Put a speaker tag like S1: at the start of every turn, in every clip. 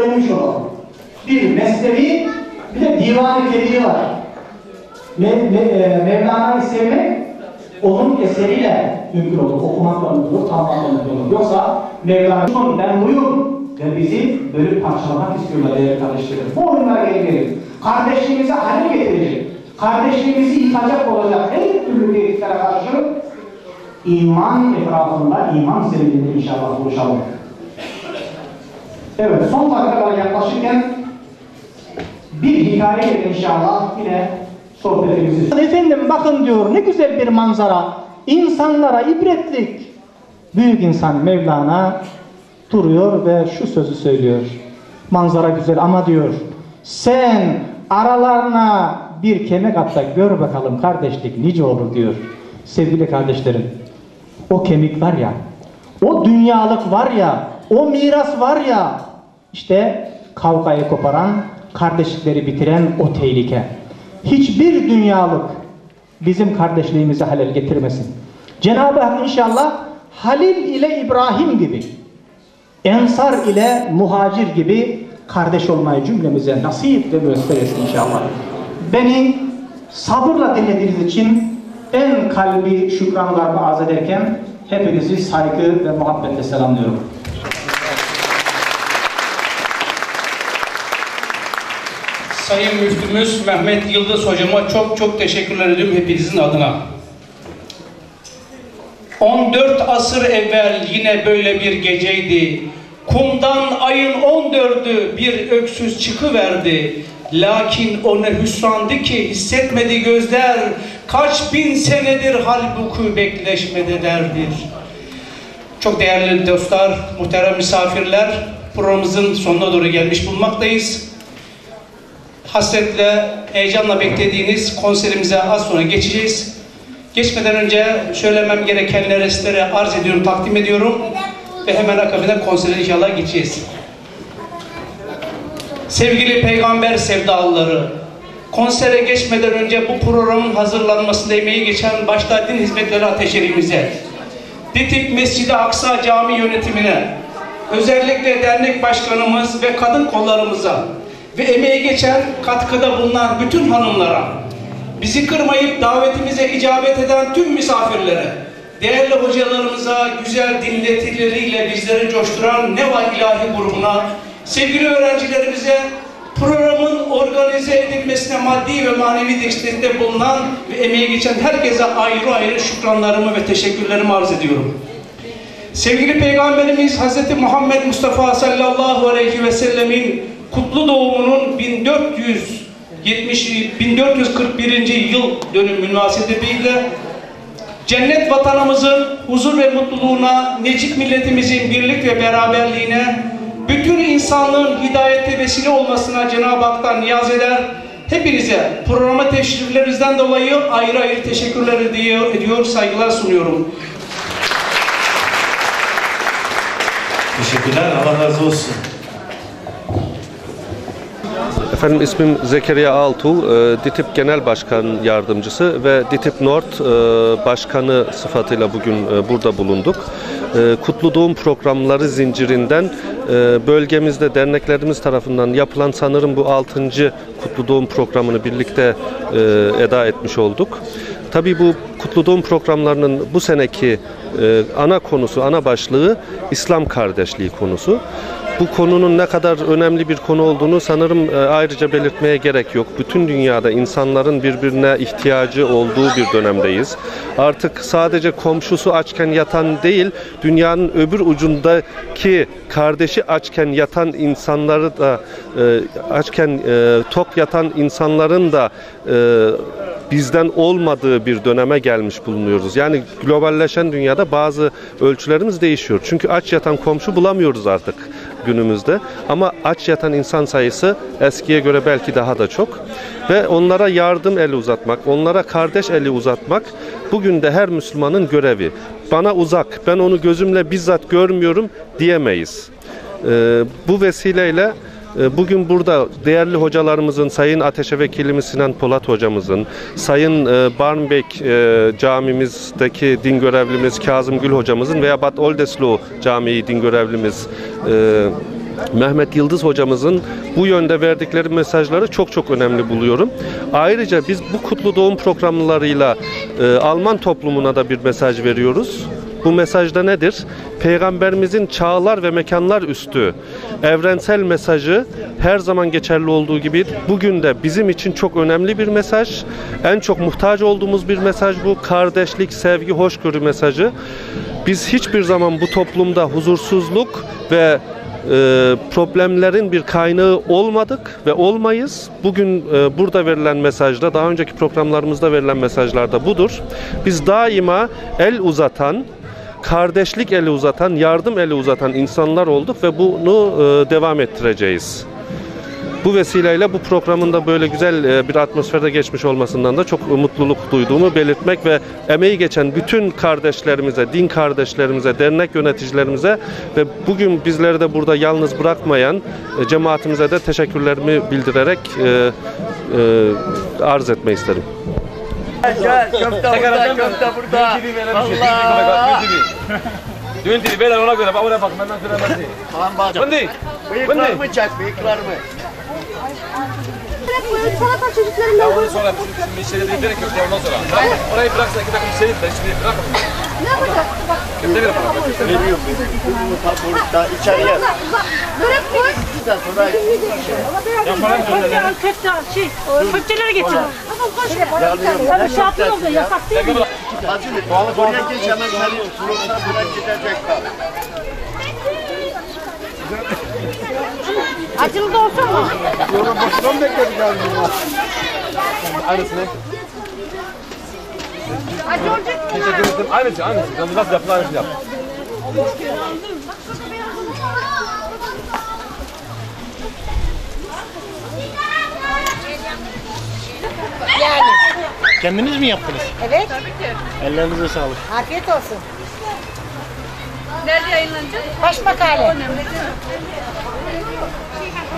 S1: öğrenmiş olalım. Bir mesnevi, bir de divan-ı kebiri var. Me, me, e, Mevlana'yı sevmek onun eseriyle mümkün olur. Okumakla mümkün olur, tanımakla mümkün olur. Yoksa Mevlana ben buyum ve bizi bölüp parçalamak istiyorlar değerli kardeşlerim. Bu oyunlara geri gelin. Kardeşliğimize halil getirecek. Kardeşliğimizi yıkacak olacak her türlü tehditlere karşı iman etrafında, iman zemininde inşallah buluşalım. Evet, son dakikalara yaklaşırken bir hikaye inşallah yine sohbetimizi. Efendim bakın diyor ne güzel bir manzara. İnsanlara ibretlik. Büyük insan Mevlana duruyor ve şu sözü söylüyor. Manzara güzel ama diyor sen aralarına bir kemik at da gör bakalım kardeşlik nice olur diyor. Sevgili kardeşlerim o kemik var ya o dünyalık var ya o miras var ya işte kavgayı koparan kardeşlikleri bitiren o tehlike. Hiçbir dünyalık bizim kardeşliğimizi halel getirmesin. Cenab-ı Hak inşallah Halil ile İbrahim gibi, Ensar ile Muhacir gibi kardeş olmayı cümlemize nasip ve müessir etsin inşallah. Beni sabırla dinlediğiniz için en kalbi şükranlarımı arz ederken hepinizi saygı ve muhabbetle selamlıyorum.
S2: Sayın Müftümüz Mehmet Yıldız hocama çok çok teşekkürler ediyorum hepinizin adına. 14 asır evvel yine böyle bir geceydi. Kumdan ayın 14'ü bir öksüz çıkıverdi. Lakin o ne hüsrandı ki hissetmedi gözler. Kaç bin senedir halbuki bekleşmedi derdir. Çok değerli dostlar, muhterem misafirler, programımızın sonuna doğru gelmiş bulunmaktayız hasretle, heyecanla beklediğiniz konserimize az sonra geçeceğiz. Geçmeden önce söylemem gerekenleri sizlere arz ediyorum, takdim ediyorum. Ve hemen akabinde konsere inşallah geçeceğiz. Sevgili peygamber sevdalıları, konsere geçmeden önce bu programın hazırlanmasında emeği geçen başta din hizmetleri ateşerimize, DİTİP Mescid-i Aksa Cami yönetimine, özellikle dernek başkanımız ve kadın kollarımıza, ve emeği geçen katkıda bulunan bütün hanımlara, bizi kırmayıp davetimize icabet eden tüm misafirlere, değerli hocalarımıza güzel dinletileriyle bizleri coşturan Neva İlahi grubuna, sevgili öğrencilerimize programın organize edilmesine maddi ve manevi destekte bulunan ve emeği geçen herkese ayrı ayrı şükranlarımı ve teşekkürlerimi arz ediyorum. Sevgili Peygamberimiz Hz. Muhammed Mustafa sallallahu aleyhi ve sellemin kutlu doğumunun 1470 1441. yıl dönüm münasebetiyle cennet vatanımızın huzur ve mutluluğuna, necip milletimizin birlik ve beraberliğine, bütün insanlığın hidayete vesile olmasına Cenab-ı Hak'tan niyaz eder. Hepinize programa teşriflerinizden dolayı ayrı ayrı teşekkürler ediyor, ediyor saygılar sunuyorum.
S3: Teşekkürler, Allah razı olsun.
S4: Efendim ismim Zekeriya Altuğ, e, DİTİP Genel Başkan Yardımcısı ve DİTİP Nord e, Başkanı sıfatıyla bugün e, burada bulunduk. Kutlu Doğum programları zincirinden bölgemizde derneklerimiz tarafından yapılan sanırım bu 6. Kutlu Doğum programını birlikte eda etmiş olduk. Tabii bu Kutlu Doğum programlarının bu seneki ana konusu, ana başlığı İslam kardeşliği konusu. Bu konunun ne kadar önemli bir konu olduğunu sanırım e, ayrıca belirtmeye gerek yok. Bütün dünyada insanların birbirine ihtiyacı olduğu bir dönemdeyiz. Artık sadece komşusu açken yatan değil, dünyanın öbür ucundaki kardeşi açken yatan insanları da e, açken e, tok yatan insanların da bizden olmadığı bir döneme gelmiş bulunuyoruz. Yani globalleşen dünyada bazı ölçülerimiz değişiyor. Çünkü aç yatan komşu bulamıyoruz artık günümüzde. Ama aç yatan insan sayısı eskiye göre belki daha da çok. Ve onlara yardım eli uzatmak, onlara kardeş eli uzatmak bugün de her Müslümanın görevi. Bana uzak, ben onu gözümle bizzat görmüyorum diyemeyiz. Ee, bu vesileyle bugün burada değerli hocalarımızın, Sayın Ateşe Vekilimiz Sinan Polat hocamızın, Sayın e, Barmbek e, camimizdeki din görevlimiz Kazım Gül hocamızın veya Bad Oldesloe Camii din görevlimiz e, Mehmet Yıldız hocamızın bu yönde verdikleri mesajları çok çok önemli buluyorum. Ayrıca biz bu kutlu doğum programlarıyla e, Alman toplumuna da bir mesaj veriyoruz. Bu mesajda nedir? Peygamberimizin çağlar ve mekanlar üstü evrensel mesajı her zaman geçerli olduğu gibi bugün de bizim için çok önemli bir mesaj. En çok muhtaç olduğumuz bir mesaj bu. Kardeşlik, sevgi, hoşgörü mesajı. Biz hiçbir zaman bu toplumda huzursuzluk ve e, problemlerin bir kaynağı olmadık ve olmayız. Bugün e, burada verilen mesajda, daha önceki programlarımızda verilen mesajlarda budur. Biz daima el uzatan, kardeşlik eli uzatan, yardım eli uzatan insanlar olduk ve bunu e, devam ettireceğiz. Bu vesileyle bu programın da böyle güzel e, bir atmosferde geçmiş olmasından da çok mutluluk duyduğumu belirtmek ve emeği geçen bütün kardeşlerimize, din kardeşlerimize, dernek yöneticilerimize ve bugün bizleri de burada yalnız bırakmayan e, cemaatimize de teşekkürlerimi bildirerek e, e, arz etmek isterim.
S3: Gel köfte. Allah.
S5: Düğün dili beyler ona göre bak oraya bak benden söylemesi.
S3: Tamam bacım.
S5: Fındık.
S3: Bıyıklarımı çek, bıyıklarımı.
S6: Salata çocuklarımdan
S5: Ya onu sonra şimdi içeri bir gerek yok ondan sonra. Orayı bıraksa iki dakika içeri de şimdi bırak.
S6: ne yapacak? Bak,
S5: Köfte verin bana.
S3: Veriyorum bir burada içeriye.
S6: börek koy.
S3: Güzel sonra
S7: Köfte şey, köfteleri getir.
S3: yanıyorum.
S7: Tabii şey yapıyoruz da yasak değil mi?
S3: Hacı buraya geç hemen seni yoksa bırak gidecekler.
S7: Acılı da olsa mı?
S5: Aynısını.
S7: Acı olacak.
S5: Teşekkür ederim. Aynısı aynısı. Sen nasıl yaptın aynısını yap.
S8: Kendiniz mi yaptınız?
S7: Evet.
S8: Ellerinize sağlık.
S7: Afiyet olsun. Nerede yayınlanacak? Baş makale.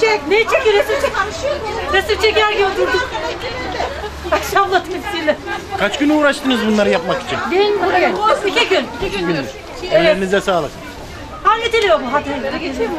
S7: Çek. Ne çekiyor? Resim çek. Resim çeker gibi durduk. Akşamla tepsiyle.
S8: Kaç gün uğraştınız bunları yapmak için?
S7: Değil mi? İki gün. İki gündür.
S8: Ellerinize sağlık.
S7: Hallediliyor bu hatayları. Geçeyim mi?